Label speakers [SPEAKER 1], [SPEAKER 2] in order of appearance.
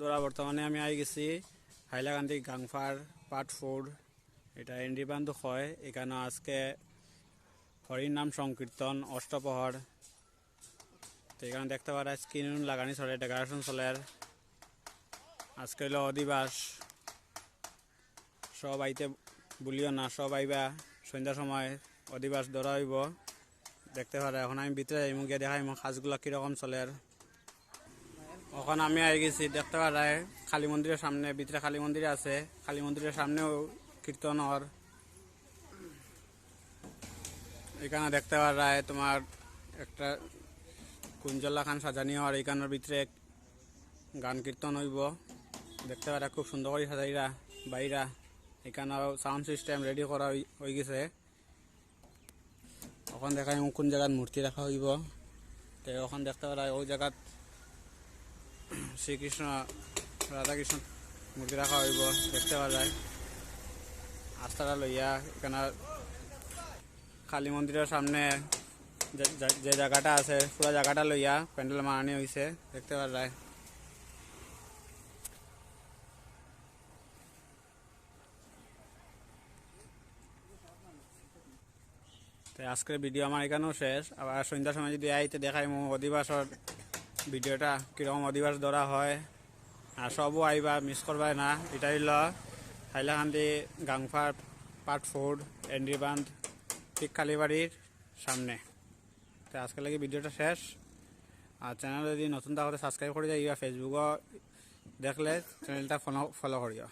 [SPEAKER 1] বন্ধুরা বর্তমানে আমি আই গেছি হাইলাকান্দি, গাংফার পার্ট ফোর এটা এন্ডিবান্ধু হয়। এখানে আজকে হরির নাম সংকীর্তন অষ্টপহর তো এখানে দেখতে পারা স্ক্রিন লাগানি চলে, ডেকোরেশন চলে। আজকে হলো অধিবাস। সব আইতে বলিও না সব আইবা সন্ধ্যার সময় অধিবাস ধরা হইব। দেখতে পারে, এখন আমি ভিতরে যাইমু, গিয়ে দেখাই সাজগুলো কীরকম চলে। ওখানে আমি আই গেছি, দেখতে পারায় কালী মন্দিরের সামনে, ভিতরে কালী মন্দির আছে। কালী মন্দিরের সামনেও কীর্তন হর এখানে দেখতে পারায় তোমার একটা কুঞ্জল্লা খান সাজানি হওয়ার এখানের ভিতরে গান কীর্তন হইব। দেখতে পারা খুব সুন্দর করে সাজাইরা, বাইরা। এখানেও সাউন্ড সিস্টেম রেডি করা হয়ে গেছে। ওখান দেখাই কোন জায়গার মূর্তি রাখা হইব। তো ওখান দেখতে পারা ওই জায়গাত শ্রীকৃষ্ণ রাধাকৃষ্ণ মূর্তি রাখা হইব, দেখতে পাওয়া যায় আস্থাটা লইয়া এখানে কালী মন্দিরের সামনে যে- জায়গাটা আছে পুরো জায়গাটা লইয়া প্যান্ডেল মারানি হয়েছে দেখতে পাওয়া যায় আজকের ভিডিও আমার এখানেও শেষ। আবার সন্ধ্যার সময় যদি আইতে দেখাই মো অধিবাসর ভিডিওটা কীরকম অধিবাস ধরা হয়? আর সবও আইবা মিস করবাই না। এটাই ল হাইলাকান্দি গাংফার পার্ট ফোর এন্ড্রিবান্ধ ঠিক কালীবাড়ির সামনে। তো আজকে লাগে ভিডিওটা শেষ। আর চ্যানেল যদি নতুন তাহলে সাবস্ক্রাইব করে যাইবা ফেসবুকও দেখলে চ্যানেলটা ফলো ফলো করিও।